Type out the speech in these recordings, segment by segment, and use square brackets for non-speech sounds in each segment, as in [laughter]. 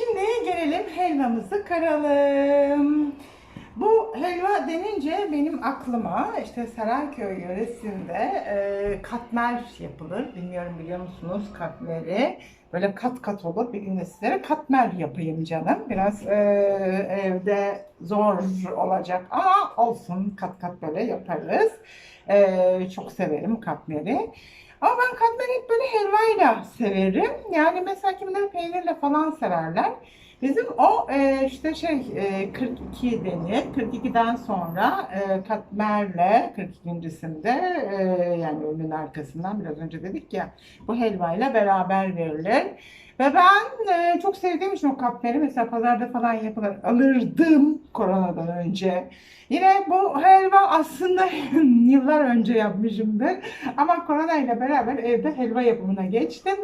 Şimdi gelelim helvamızı karalım. Bu helva denince benim aklıma işte Sarayköy yöresinde e, katmer yapılır. Bilmiyorum biliyor musunuz katmeri? Böyle kat kat olur. Bir gün de sizlere katmer yapayım canım. Biraz e, evde zor olacak ama olsun kat kat böyle yaparız. E, çok severim katmeri. Ama ben katmeri hep böyle helvayla severim. Yani mesela kimileri peynirle falan severler. Bizim o e, işte şey e, 42 denir. 42'den sonra e, katmerle 42.sinde e, yani önün arkasından biraz önce dedik ya bu helvayla beraber verilir. Ve ben e, çok sevdiğim için o katmeri mesela pazarda falan yapılır alırdım koronadan önce. Yine bu helva aslında [laughs] yıllar önce yapmışımdır. Ama korona ile beraber evde helva yapımına geçtim.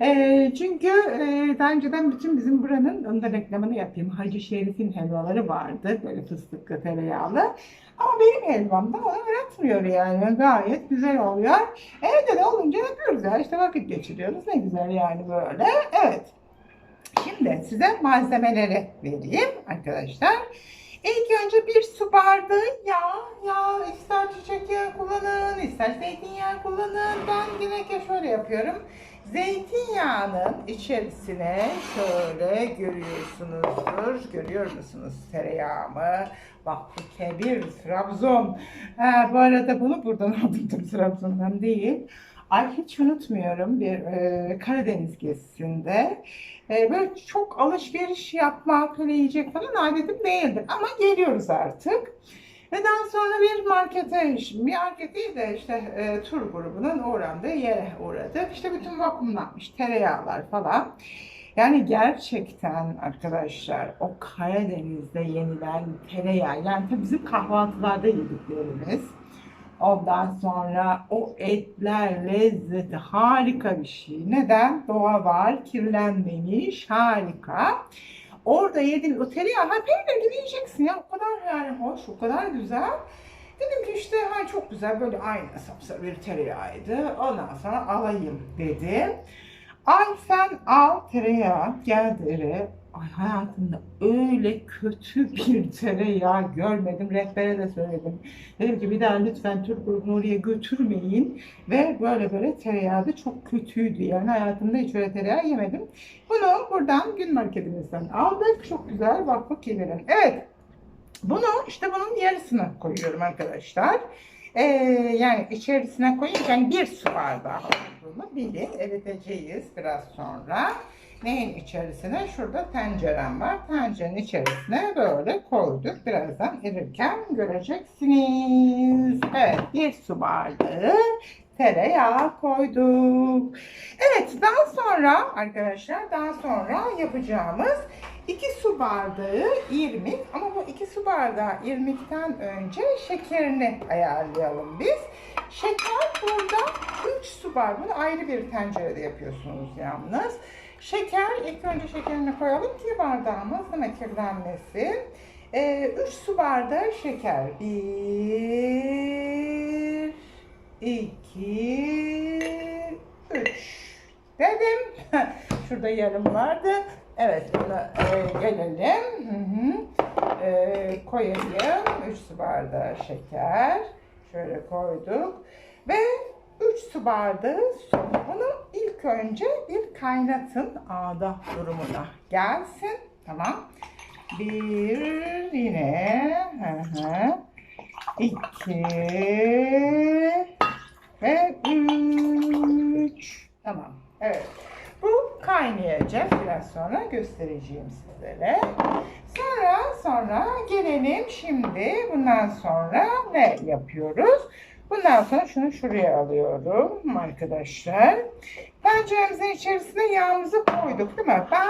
E, çünkü e, daha önceden bütün bizim buranın, onun da reklamını yapayım. Hacı Şerif'in helvaları vardı. Böyle fıstıklı, tereyağlı. Ama benim helvam da onu yaratmıyor yani. Gayet güzel oluyor. Evde de olunca yapıyoruz ya. İşte vakit geçiriyoruz. Ne güzel yani böyle. Evet. Şimdi size malzemeleri vereyim arkadaşlar. İlk önce bir su bardağı yağ. Yağ ister çiçek yağı kullanın, ister zeytinyağı kullanın. Ben genellikle şöyle yapıyorum. Zeytinyağının içerisine şöyle görüyorsunuzdur. Görüyor musunuz tereyağımı? Bu kebir Trabzon. Ha, bu arada bunu buradan [laughs] aldım Trabzon'dan değil. Ay hiç unutmuyorum bir e, Karadeniz gezisinde. E, böyle çok alışveriş yapmak, öyle yiyecek falan adetim değildir. Ama geliyoruz artık. Daha sonra bir markete, bir market değil de işte e, tur grubunun uğrandığı yere uğradık. İşte bütün vakumlanmış tereyağlar falan. Yani gerçekten arkadaşlar o Karadeniz'de yenilen tereyağı, yani tabii bizim kahvaltılarda yediklerimiz. Ondan sonra o etler lezzeti harika bir şey. Neden? Doğa var, kirlenmemiş, harika. Orada yedin o tereyağı, ha peynir yiyeceksin ya. O kadar yani hoş, o kadar güzel. Dedim ki işte ha çok güzel böyle aynı sapsarı bir tereyağıydı. Ondan sonra alayım dedim. Ay sen al tereyağı geldi eve. Ay hayatımda öyle kötü [laughs] bir tereyağı görmedim. Rehbere de söyledim. Dedim ki bir daha lütfen Türk grubunu oraya götürmeyin. Ve böyle böyle tereyağı da çok kötüydü. Yani hayatımda hiç öyle tereyağı yemedim. Bunu buradan gün marketimizden aldık. Çok güzel vakfı kelirim. Evet. Bunu işte bunun yarısını koyuyorum arkadaşlar. Ee, yani içerisine koyayım. Yani bir su bardağı olduğunu bilin. Eriteceğiz biraz sonra. Neyin içerisine? Şurada tencerem var. Tencerenin içerisine böyle koyduk. Birazdan erirken göreceksiniz. Evet bir su bardağı tereyağı koyduk. Evet daha sonra arkadaşlar daha sonra yapacağımız 2 su bardağı irmik ama bu 2 su bardağı irmikten önce şekerini ayarlayalım biz. Şeker burada 3 su bardağı. Bunu ayrı bir tencerede yapıyorsunuz yalnız. Şeker ilk önce şekerini koyalım ki bardağımız değil mi kirlenmesin. 3 ee, su bardağı şeker. 1 2 3 dedim. [laughs] Şurada yarım vardı. Evet, buna e, gelelim. Hı hı. E, koyayım. 3 su bardağı şeker. Şöyle koyduk. Ve 3 su bardağı su. Bunu ilk önce bir kaynatın ağda durumuna gelsin. Tamam. Bir yine. Hı hı. İki. Ve üç. Tamam. Evet. Kaynayacak. Biraz sonra göstereceğim sizlere. Sonra sonra gelelim şimdi bundan sonra ne yapıyoruz? Bundan sonra şunu şuraya alıyorum arkadaşlar. Tenceremizin içerisine yağımızı koyduk değil mi? Ben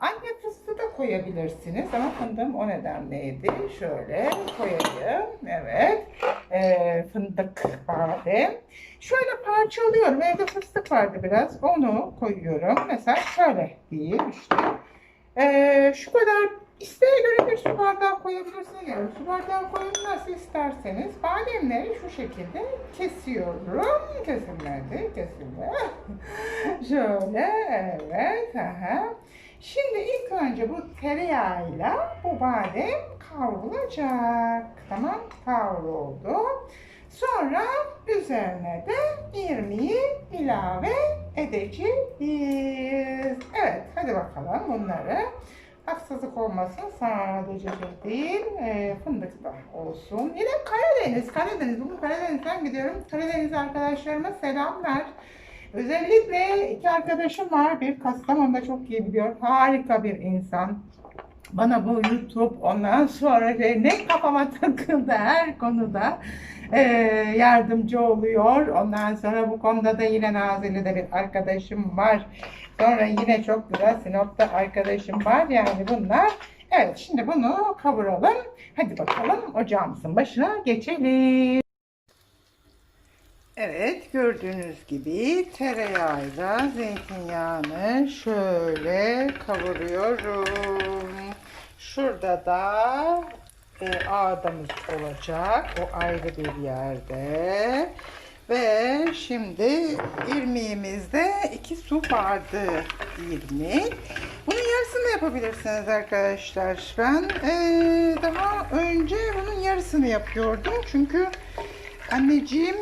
anne fıstığı da koyabilirsiniz ama fındığım o nedenleydi. Şöyle koyayım. Evet. Ee, fındık badem. Şöyle parçalıyorum. Evde fıstık vardı biraz. Onu koyuyorum. Mesela şöyle diyeyim işte. Ee, şu kadar isteğe göre bir su bardağı koyabilirsiniz. Yani su bardağı koyun nasıl isterseniz. Bademleri şu şekilde kesiyorum. Kesilmedi. Kesildi. [laughs] şöyle. Evet. Aha. Şimdi ilk önce bu tereyağıyla bu badem kavrulacak. Tamam kavruldu. Sonra üzerine de irmiği ilave edeceğiz. Evet hadi bakalım bunları. Haksızlık olmasın sadece şey değil e, fındık da olsun. Yine Karadeniz, Karadeniz. Bugün Karadeniz'den gidiyorum. Karadeniz arkadaşlarıma selamlar. Özellikle iki arkadaşım var. Bir Kastamonu'da çok iyi biliyor. Harika bir insan. Bana bu YouTube ondan sonra ne kafama [laughs] takıldı her konuda e, yardımcı oluyor. Ondan sonra bu konuda da yine Nazilli'de bir arkadaşım var. Sonra yine çok güzel Sinop'ta arkadaşım var. Yani bunlar. Evet şimdi bunu kavuralım. Hadi bakalım ocağımızın başına geçelim. Evet gördüğünüz gibi tereyağıyla zeytinyağını şöyle kavuruyorum. Şurada da e, ağdamız olacak. O ayrı bir yerde. Ve şimdi irmiğimizde iki su bardağı irmik. Bunun yarısını yapabilirsiniz arkadaşlar. Ben e, daha önce bunun yarısını yapıyordum. Çünkü anneciğim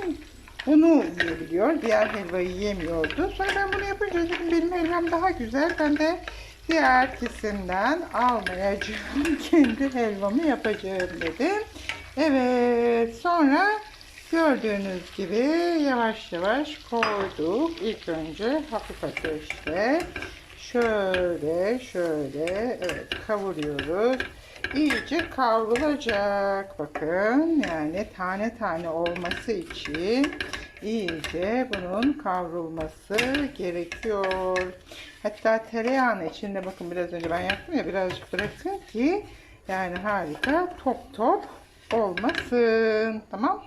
bunu yiyebiliyor. Diğer helvayı yemiyordu. Sonra ben bunu yapınca dedim benim helvam daha güzel. Ben de diğer kesimden almayacağım. [laughs] Kendi helvamı yapacağım dedim. Evet. Sonra gördüğünüz gibi yavaş yavaş koyduk. İlk önce hafif ateşte şöyle şöyle evet kavuruyoruz. İyice kavrulacak. Bakın yani tane tane olması için iyice bunun kavrulması gerekiyor. Hatta tereyağını içinde bakın biraz önce ben yaptım ya birazcık bırakın ki yani harika top top olmasın. Tamam.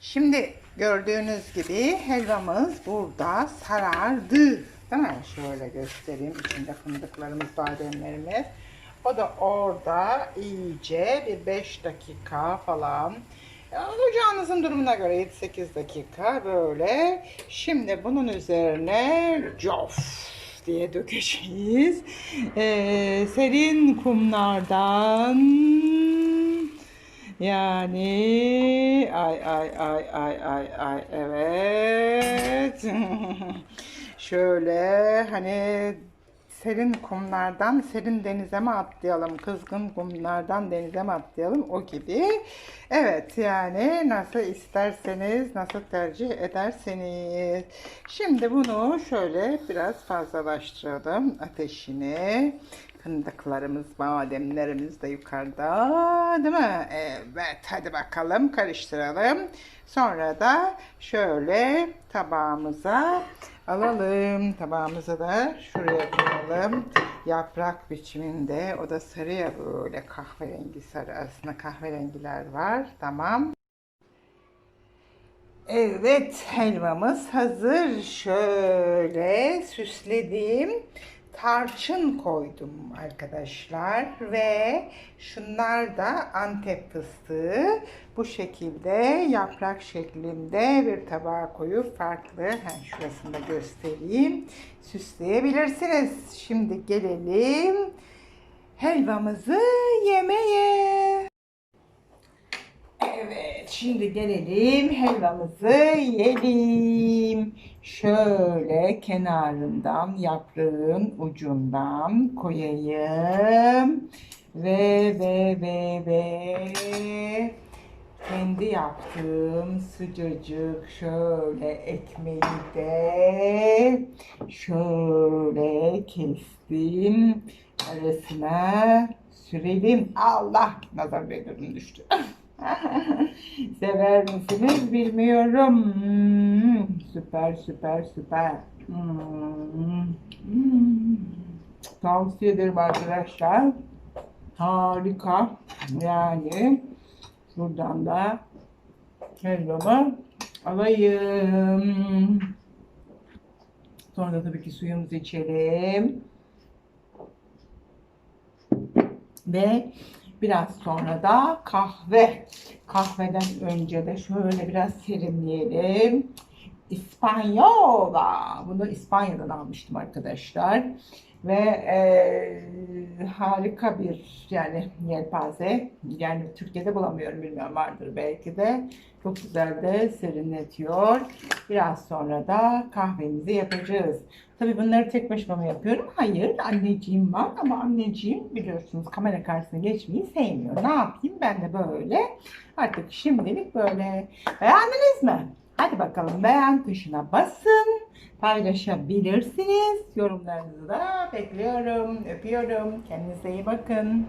Şimdi gördüğünüz gibi helvamız burada sarardı. Değil mi? Şöyle göstereyim. İçinde fındıklarımız, bademlerimiz. O da orada iyice bir 5 dakika falan. Ocağınızın durumuna göre 7-8 dakika böyle. Şimdi bunun üzerine cof diye dökeceğiz. Ee, serin kumlardan yani ay ay ay ay ay ay evet. [laughs] Şöyle hani serin kumlardan serin denize mi atlayalım, kızgın kumlardan denize mi atlayalım o gibi. Evet yani nasıl isterseniz, nasıl tercih ederseniz. Şimdi bunu şöyle biraz fazlalaştıralım ateşini. Fındıklarımız, bademlerimiz de yukarıda değil mi? Evet hadi bakalım karıştıralım. Sonra da şöyle tabağımıza alalım. Tabağımıza da şuraya koyalım. Yaprak biçiminde. O da sarı ya böyle kahverengi sarı. Aslında kahverengiler var. Tamam. Evet helvamız hazır. Şöyle süsledim. Tarçın koydum arkadaşlar ve şunlar da Antep fıstığı bu şekilde yaprak şeklinde bir tabağa koyup farklı ha, şurasını da göstereyim süsleyebilirsiniz. Şimdi gelelim helvamızı yemeye. Şimdi gelelim helvamızı yiyelim. Şöyle kenarından, yaprağın ucundan koyayım. Ve ve ve ve kendi yaptığım sıcacık şöyle ekmeği de şöyle kestim. Arasına sürelim. Allah nazar değdirdim düştü. [laughs] [laughs] Sever misiniz bilmiyorum. Hmm, süper süper süper. Hmm, hmm. Tavsiye ederim arkadaşlar. Harika. Yani buradan da helvamı alayım. Sonra da tabii ki suyumuzu içelim. Ve biraz sonra da kahve. Kahveden önce de şöyle biraz serinleyelim. İspanyola. Bunu İspanya'dan almıştım arkadaşlar. Ve e, harika bir yani yelpaze. Yani Türkiye'de bulamıyorum bilmiyorum vardır belki de. Çok güzel de serinletiyor. Biraz sonra da kahvemizi yapacağız. Tabii bunları tek başıma mı yapıyorum? Hayır, anneciğim var ama anneciğim biliyorsunuz kamera karşısına geçmeyi sevmiyor. Ne yapayım? Ben de böyle. Artık şimdilik böyle. Beğendiniz mi? Hadi bakalım beğen tuşuna basın. Paylaşabilirsiniz. Yorumlarınızı da bekliyorum. Öpüyorum. Kendinize iyi bakın.